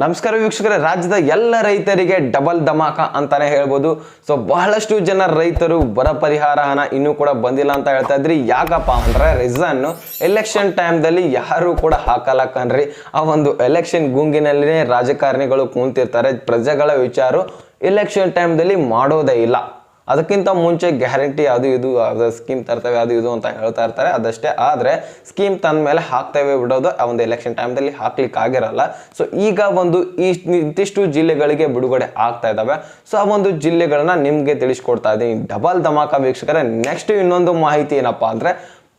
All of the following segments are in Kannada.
ನಮಸ್ಕಾರ ವೀಕ್ಷಕರೇ, ರಾಜ್ಯದ ಎಲ್ಲ ರೈತರಿಗೆ ಡಬಲ್ ಧಮಾಕ ಅಂತಾನೆ ಹೇಳ್ಬೋದು. ಸೊ ಬಹಳಷ್ಟು ಜನ ರೈತರು ಬರ ಪರಿಹಾರ ಹಣ ಇನ್ನೂ ಕೂಡ ಬಂದಿಲ್ಲ ಅಂತ ಹೇಳ್ತಾ ಇದ್ರಿ. ಯಾಕಪ್ಪ ಅಂದ್ರೆ ರೀಸನ್ ಎಲೆಕ್ಷನ್ ಟೈಮ್ದಲ್ಲಿ ಯಾರು ಕೂಡ ಹಾಕಲ್ಲ ಕಣ್ರಿ. ಆ ಒಂದು ಎಲೆಕ್ಷನ್ ಗುಂಗಿನಲ್ಲಿನೇ ರಾಜಕಾರಣಿಗಳು ಕೂತಿರ್ತಾರೆ. ಪ್ರಜೆಗಳ ವಿಚಾರ ಎಲೆಕ್ಷನ್ ಟೈಮ್ದಲ್ಲಿ ಮಾಡೋದೇ ಇಲ್ಲ. ಅದಕ್ಕಿಂತ ಮುಂಚೆ ಗ್ಯಾರಂಟಿ ಅದು ಇದು ಸ್ಕೀಮ್ ತರ್ತೇವೆ, ಅದು ಇದು ಅಂತ ಹೇಳ್ತಾ ಇರ್ತಾರೆ. ಅದಷ್ಟೇ. ಆದರೆ ಸ್ಕೀಮ್ ತಂದ ಮೇಲೆ ಹಾಕ್ತೇವೆ ಬಿಡೋದು ಆ ಒಂದು ಎಲೆಕ್ಷನ್ ಟೈಮ್ದಲ್ಲಿ ಹಾಕ್ಲಿಕ್ಕೆ ಆಗಿರಲ್ಲ. ಸೊ ಈಗ ಒಂದು ಈ ಇಂತಿಷ್ಟು ಜಿಲ್ಲೆಗಳಿಗೆ ಬಿಡುಗಡೆ ಆಗ್ತಾ ಇದ್ದಾವೆ ಸೊ ಆ ಒಂದು ಜಿಲ್ಲೆಗಳನ್ನ ನಿಮಗೆ ತಿಳಿಸ್ಕೊಡ್ತಾ ಇದ್ದೀನಿ. ಡಬಲ್ ಧಮಾಕ ವೀಕ್ಷಕರೇ ನೆಕ್ಸ್ಟ್ ಇನ್ನೊಂದು ಮಾಹಿತಿ ಏನಪ್ಪಾ ಅಂದ್ರೆ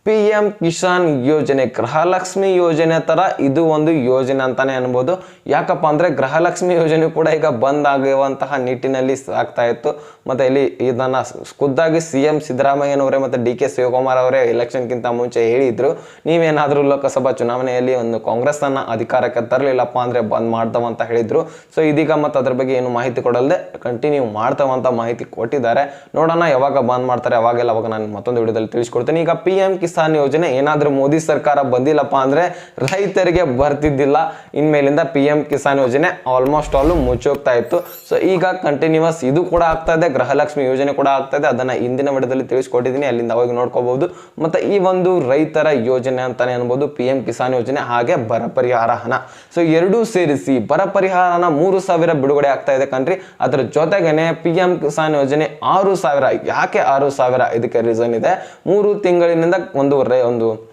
ಪಿ ಎಂ ಕಿಸಾನ್ ಯೋಜನೆ, ಗೃಹಲಕ್ಷ್ಮಿ ಯೋಜನೆ ಥರ ಇದು ಒಂದು ಯೋಜನೆ ಅಂತಾನೆ ಅನ್ಬೋದು. ಯಾಕಪ್ಪ ಅಂದರೆ ಗೃಹಲಕ್ಷ್ಮಿ ಯೋಜನೆ ಕೂಡ ಈಗ ಬಂದ್ ಆಗಿರುವಂತಹ ನಿಟ್ಟಿನಲ್ಲಿ ಸಾಗ್ತಾ ಇತ್ತು. ಮತ್ತೆ ಇಲ್ಲಿ ಇದನ್ನು ಖುದ್ದಾಗಿ ಸಿ ಎಂ ಸಿದ್ದರಾಮಯ್ಯನವರೇ ಮತ್ತು ಡಿ ಕೆ ಶಿವಕುಮಾರ್ ಅವರೇ ಎಲೆಕ್ಷನ್ಗಿಂತ ಮುಂಚೆ ಹೇಳಿದ್ರು. ನೀವೇನಾದರೂ ಲೋಕಸಭಾ ಚುನಾವಣೆಯಲ್ಲಿ ಒಂದು ಕಾಂಗ್ರೆಸ್ ಅನ್ನ ಅಧಿಕಾರಕ್ಕೆ ತರಲಿಲ್ಲಪ್ಪ ಅಂದರೆ ಬಂದ್ ಮಾಡ್ತಾವ ಅಂತ ಹೇಳಿದ್ರು. ಸೊ ಇದೀಗ ಮತ್ತು ಅದ್ರ ಬಗ್ಗೆ ಏನು ಮಾಹಿತಿ ಕೊಡಲ್ದೆ ಕಂಟಿನ್ಯೂ ಮಾಡ್ತಾವಂತ ಮಾಹಿತಿ ಕೊಟ್ಟಿದ್ದಾರೆ. ನೋಡೋಣ ಯಾವಾಗ ಬಂದ್ ಮಾಡ್ತಾರೆ, ಅವಾಗೆಲ್ಲ ಅವಾಗ ನಾನು ಮತ್ತೊಂದು ವಿಡಿಯೋದಲ್ಲಿ ತಿಳಿಸ್ಕೊಡ್ತೀನಿ. ಈಗ ಪಿ ಎಂ ಯೋಜನೆ, ಏನಾದರೂ ಮೋದಿ ಸರ್ಕಾರ ಬಂದಿಲ್ಲಪ್ಪ ಅಂದ್ರೆ ರೈತರಿಗೆ ಬರ್ತಿದ್ದಿಲ್ಲ. ಇನ್ಮೇಲಿಂದ ಪಿ ಎಂ ಕಿಸಾನ್ ಯೋಜನೆ ಆಲ್ಮೋಸ್ಟ್ ಆಲ್ ಮುಚ್ಚೋಗ್ತಾ ಇತ್ತು. ಸೊ ಈಗ ಕಂಟಿನ್ಯೂಸ್ ಇದು ಕೂಡ ಆಗ್ತಾ ಇದೆ, ಗೃಹಲಕ್ಷ್ಮಿ ಯೋಜನೆ ಕೂಡ ಆಗ್ತಾ ಇದೆ. ಅದನ್ನು ಇಂದಿನ ವಿಡದಲ್ಲಿ ತಿಳಿಸ್ಕೊಟ್ಟಿದ್ದೀನಿ, ಅಲ್ಲಿಂದ ಅವಾಗ ನೋಡ್ಕೋಬಹುದು ಮತ್ತು ಈ ಒಂದು ರೈತರ ಯೋಜನೆ ಅಂತಾನೆ ಅನ್ಬೋದು ಪಿ ಎಂ ಕಿಸಾನ್ ಯೋಜನೆ ಹಾಗೆ ಬರ ಪರಿಹಾರ ಹಣ. ಸೊ ಎರಡೂ ಸೇರಿಸಿ ಬರ ಪರಿಹಾರ ಹಣ ಮೂರು ಸಾವಿರ ಬಿಡುಗಡೆ ಆಗ್ತಾ ಇದೆ ಕಣ್ರಿ. ಅದರ ಜೊತೆಗೇನೆ ಪಿ ಎಂ ಕಿಸಾನ್ ಯೋಜನೆ ಆರು ಸಾವಿರ, ಯಾಕೆ ಆರು ಸಾವಿರ? ಇದಕ್ಕೆ ರೀಸನ್ ಇದೆ. ಮೂರು ತಿಂಗಳಿನಿಂದ ಒಂದು ರೇ ಒಂದು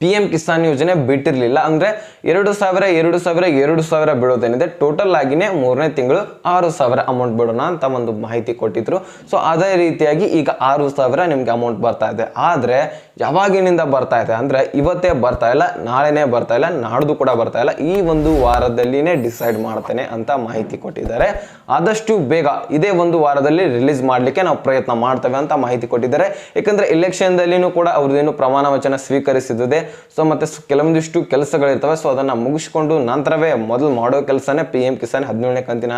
ಪಿ ಎಂ ಕಿಸಾನ್ ಯೋಜನೆ ಬಿಟ್ಟಿರಲಿಲ್ಲ. ಅಂದರೆ ಎರಡು ಸಾವಿರ ಎರಡು ಸಾವಿರ ಎರಡು ಸಾವಿರ ಬಿಡೋದೇನಿದೆ ಟೋಟಲ್ ಆಗಿನೇ ಮೂರನೇ ತಿಂಗಳು ಆರು ಸಾವಿರ ಅಮೌಂಟ್ ಬಿಡೋಣ ಅಂತ ಒಂದು ಮಾಹಿತಿ ಕೊಟ್ಟಿದ್ರು. ಸೊ ಅದೇ ರೀತಿಯಾಗಿ ಈಗ ಆರು ಸಾವಿರ ನಿಮ್ಗೆ ಅಮೌಂಟ್ ಬರ್ತಾ ಇದೆ. ಆದರೆ ಯಾವಾಗಿನಿಂದ ಬರ್ತಾ ಇದೆ? ಅಂದರೆ ಇವತ್ತೇ ಬರ್ತಾ ಇಲ್ಲ, ನಾಳೆನೇ ಬರ್ತಾ ಇಲ್ಲ, ನಾಡ್ದು ಕೂಡ ಬರ್ತಾ ಇಲ್ಲ. ಈ ಒಂದು ವಾರದಲ್ಲಿನೇ ಡಿಸೈಡ್ ಮಾಡ್ತೇನೆ ಅಂತ ಮಾಹಿತಿ ಕೊಟ್ಟಿದ್ದಾರೆ. ಆದಷ್ಟು ಬೇಗ ಇದೇ ಒಂದು ವಾರದಲ್ಲಿ ರಿಲೀಸ್ ಮಾಡಲಿಕ್ಕೆ ನಾವು ಪ್ರಯತ್ನ ಮಾಡ್ತೇವೆ ಅಂತ ಮಾಹಿತಿ ಕೊಟ್ಟಿದ್ದಾರೆ. ಯಾಕಂದರೆ ಎಲೆಕ್ಷನ್ ದಲ್ಲಿನೂ ಕೂಡ ಅವ್ರದ್ದೇನು ಪ್ರಮಾಣ ವಚನ ಸ್ವೀಕರಿಸಿದೆ ಸೊ ಮತ್ತೆ ಕೆಲವೊಂದಿಷ್ಟು ಕೆಲಸಗಳಿರ್ತವೆ. ಸೊ ಅದನ್ನ ಮುಗಿಸ್ಕೊಂಡು ನಂತರವೇ ಮೊದಲು ಮಾಡೋ ಕೆಲಸನೇ ಪಿ ಎಂ ಕಿಸಾನ್ ಹದಿನೇಳನೇ ಕಂತಿನ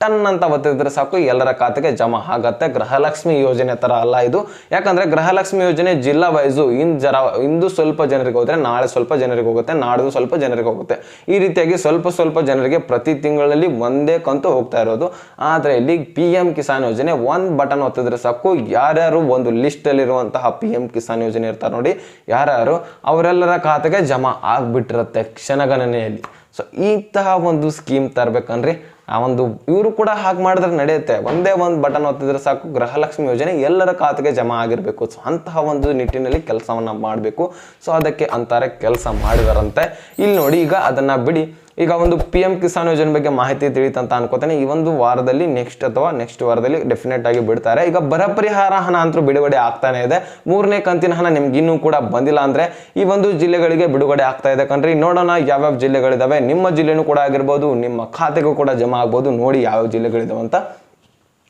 ಟನ್ ಅಂತ ಒತ್ತಿದ್ರೆ ಸಾಕು, ಎಲ್ಲರ ಖಾತೆಗೆ ಜಮಾ ಆಗತ್ತೆ. ಗೃಹಲಕ್ಷ್ಮಿ ಯೋಜನೆ ತರ ಅಲ್ಲ ಇದು. ಯಾಕಂದ್ರೆ ಗೃಹಲಕ್ಷ್ಮಿ ಯೋಜನೆ ಜಿಲ್ಲಾ ವೈಸು ಇನ್ ಜರ, ಇಂದು ಸ್ವಲ್ಪ ಜನರಿಗೆ ಹೋದ್ರೆ, ನಾಳೆ ಸ್ವಲ್ಪ ಜನರಿಗೆ ಹೋಗುತ್ತೆ ನಾಡ್ದು ಸ್ವಲ್ಪ ಜನರಿಗೆ ಹೋಗುತ್ತೆ. ಈ ರೀತಿಯಾಗಿ ಸ್ವಲ್ಪ ಸ್ವಲ್ಪ ಜನರಿಗೆ ಪ್ರತಿ ತಿಂಗಳಲ್ಲಿ ಒಂದೇ ಕಂತು ಹೋಗ್ತಾ ಇರೋದು. ಆದ್ರೆ ಇಲ್ಲಿ ಪಿ ಕಿಸಾನ್ ಯೋಜನೆ ಒಂದ್ ಬಟನ್ ಒತ್ತಿದ್ರೆ ಸಾಕು. ಯಾರ್ಯಾರು ಒಂದು ಲಿಸ್ಟ್ ಅಲ್ಲಿರುವಂತಹ ಪಿ ಕಿಸಾನ್ ಯೋಜನೆ ಇರ್ತಾರೆ ನೋಡಿ, ಯಾರ್ಯಾರು ಅವರೆಲ್ಲರ ಖಾತೆಗೆ ಜಮಾ ಆಗ್ಬಿಟ್ಟಿರುತ್ತೆ ಕ್ಷಣಗಣನೆಯಲ್ಲಿ. ಸೊ ಇಂತಹ ಒಂದು ಸ್ಕೀಮ್ ತರ್ಬೇಕನ್ರಿ. ಆ ಒಂದು ಇವರು ಕೂಡ ಹಾಗೆ ಮಾಡಿದ್ರೆ ನಡೆಯುತ್ತೆ. ಒಂದೇ ಒಂದು ಬಟನ್ ಒತ್ತಿದ್ರೆ ಸಾಕು, ಗೃಹಲಕ್ಷ್ಮಿ ಯೋಜನೆ ಎಲ್ಲರ ಖಾತೆಗೆ ಜಮಾ ಆಗಿರಬೇಕು. ಸೊ ಅಂತಹ ಒಂದು ನಿಟ್ಟಿನಲ್ಲಿ ಕೆಲಸವನ್ನು ಮಾಡಬೇಕು. ಸೊ ಅದಕ್ಕೆ ಅಂತಾರೆ ಕೆಲಸ ಮಾಡಿದಾರಂತೆ. ಇಲ್ಲಿ ನೋಡಿ, ಈಗ ಅದನ್ನು ಬಿಡಿ. ಈಗ ಒಂದು ಪಿ ಎಂ ಕಿಸಾನ್ ಯೋಜನೆ ಬಗ್ಗೆ ಮಾಹಿತಿ ತಿಳಿತಂತ ಅನ್ಕೋತೇನೆ. ಈ ಒಂದು ವಾರದಲ್ಲಿ ನೆಕ್ಸ್ಟ್ ಅಥವಾ ನೆಕ್ಸ್ಟ್ ವಾರದಲ್ಲಿ ಡೆಫಿನೆಟ್ ಆಗಿ ಬಿಡ್ತಾರೆ. ಈಗ ಬರ ಪರಿಹಾರ ಹಣ ಅಂತೂ ಬಿಡುಗಡೆ ಆಗ್ತಾನೆ ಇದೆ. ಮೂರನೇ ಕಂತಿನ ಹಣ ನಿಮ್ಗೆ ಇನ್ನೂ ಕೂಡ ಬಂದಿಲ್ಲ ಅಂದ್ರೆ ಈ ಒಂದು ಜಿಲ್ಲೆಗಳಿಗೆ ಬಿಡುಗಡೆ ಆಗ್ತಾ ಇದೆ ಕಣ್ರಿ. ನೋಡೋಣ ಯಾವ್ಯಾವ ಜಿಲ್ಲೆಗಳಿದಾವೆ. ನಿಮ್ಮ ಜಿಲ್ಲೆನೂ ಕೂಡ ಆಗಿರ್ಬೋದು, ನಿಮ್ಮ ಖಾತೆಗೂ ಕೂಡ ಜಮಾ ಆಗ್ಬೋದು. ನೋಡಿ ಯಾವ್ಯಾವ ಜಿಲ್ಲೆಗಳಿದಾವೆ ಅಂತ.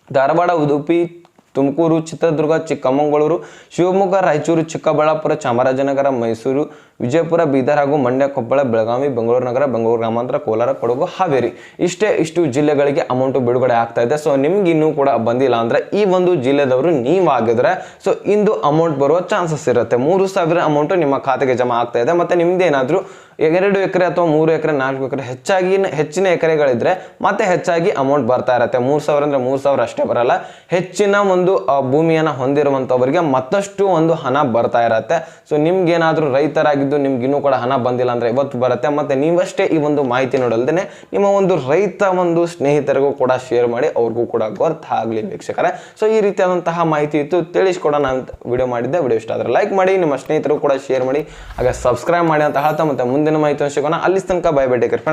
ಧಾರವಾಡ, ಉಡುಪಿ, ತುಮಕೂರು, ಚಿತ್ರದುರ್ಗ, ಚಿಕ್ಕಮಗಳೂರು, ಶಿವಮೊಗ್ಗ, ರಾಯಚೂರು, ಚಿಕ್ಕಬಳ್ಳಾಪುರ, ಚಾಮರಾಜನಗರ, ಮೈಸೂರು ವಿಜಯಪುರ, ಬೀದರ್ ಹಾಗೂ ಮಂಡ್ಯ, ಕೊಪ್ಪಳ, ಬೆಳಗಾವಿ, ಬೆಂಗಳೂರು ನಗರ, ಬೆಂಗಳೂರು ಗ್ರಾಮಾಂತರ, ಕೋಲಾರ, ಕೊಡಗು, ಹಾವೇರಿ. ಇಷ್ಟೇ ಇಷ್ಟು ಜಿಲ್ಲೆಗಳಿಗೆ ಅಮೌಂಟ್ ಬಿಡುಗಡೆ ಆಗ್ತಾ ಇದೆ. ಸೊ ನಿಮ್ಗೆ ಇನ್ನೂ ಕೂಡ ಬಂದಿಲ್ಲ ಅಂದ್ರೆ ಈ ಒಂದು ಜಿಲ್ಲೆದವರು ನೀವಾಗಿದ್ರೆ ಸೊ ಇಂದು ಅಮೌಂಟ್ ಬರುವ ಚಾನ್ಸಸ್ ಇರುತ್ತೆ. ಮೂರು ಸಾವಿರ ಅಮೌಂಟ್ ನಿಮ್ಮ ಖಾತೆಗೆ ಜಮಾ ಆಗ್ತಾ ಇದೆ. ಮತ್ತೆ ನಿಮ್ಮದೇನಾದರೂ ಎರಡು ಎಕರೆ ಅಥವಾ ಮೂರು ಎಕರೆ, ನಾಲ್ಕು ಎಕರೆ, ಹೆಚ್ಚಾಗಿ ಹೆಚ್ಚಿನ ಎಕರೆಗಳಿದ್ರೆ ಮತ್ತೆ ಹೆಚ್ಚಾಗಿ ಅಮೌಂಟ್ ಬರ್ತಾ ಇರುತ್ತೆ. ಮೂರು ಸಾವಿರ ಅಂದ್ರೆ ಮೂರು ಸಾವಿರ ಅಷ್ಟೇ ಬರಲ್ಲ. ಹೆಚ್ಚಿನ ಒಂದು ಭೂಮಿಯನ್ನು ಹೊಂದಿರುವಂತವರಿಗೆ ಮತ್ತಷ್ಟು ಒಂದು ಹಣ ಬರ್ತಾ ಇರತ್ತೆ. ಸೊ ನಿಮ್ಗೇನಾದ್ರೂ ರೈತರಾಗಿದ್ದು ನಿಮ್ಗೆ ಇನ್ನೂ ಕೂಡ ಹಣ ಬಂದಿಲ್ಲ ಅಂದ್ರೆ ಇವತ್ತು ಬರುತ್ತೆ. ಮತ್ತೆ ನೀವಷ್ಟೇ ಈ ಒಂದು ಮಾಹಿತಿ ನೋಡಲ್ದೇನೆ ನಿಮ್ಮ ಒಂದು ರೈತ ಒಂದು ಸ್ನೇಹಿತರಿಗೂ ಕೂಡ ಶೇರ್ ಮಾಡಿ ಅವ್ರಿಗೂ ಕೂಡ ಗೊತ್ತಾಗ್ಲಿ ವೀಕ್ಷಕರೇ. ಸೊ ಈ ರೀತಿಯಾದಂತಹ ಮಾಹಿತಿ ಇತ್ತು. ತಿಳಿಸ್ಕೊಡ ಅಂತ ವಿಡಿಯೋ ಮಾಡಿದ್ದೆ. ವಿಡಿಯೋ ಇಷ್ಟ ಆದ್ರೆ ಲೈಕ್ ಮಾಡಿ, ನಿಮ್ಮ ಸ್ನೇಹಿತರು ಕೂಡ ಶೇರ್ ಮಾಡಿ. ಹಾಗೆ ಸಬ್ಸ್ಕ್ರೈಬ್ ಮಾಡಿ ಅಂತ ಹೇಳ್ತಾ ಮತ್ತೆ ಮುಂದಿನ ಮಾಹಿತಿ ಸಿಗೋಣ ಅಲ್ಲಿ ತನಕ ಬೈ ಟೇಕರ್ ಫ್ರೆಂಡ್ಸ್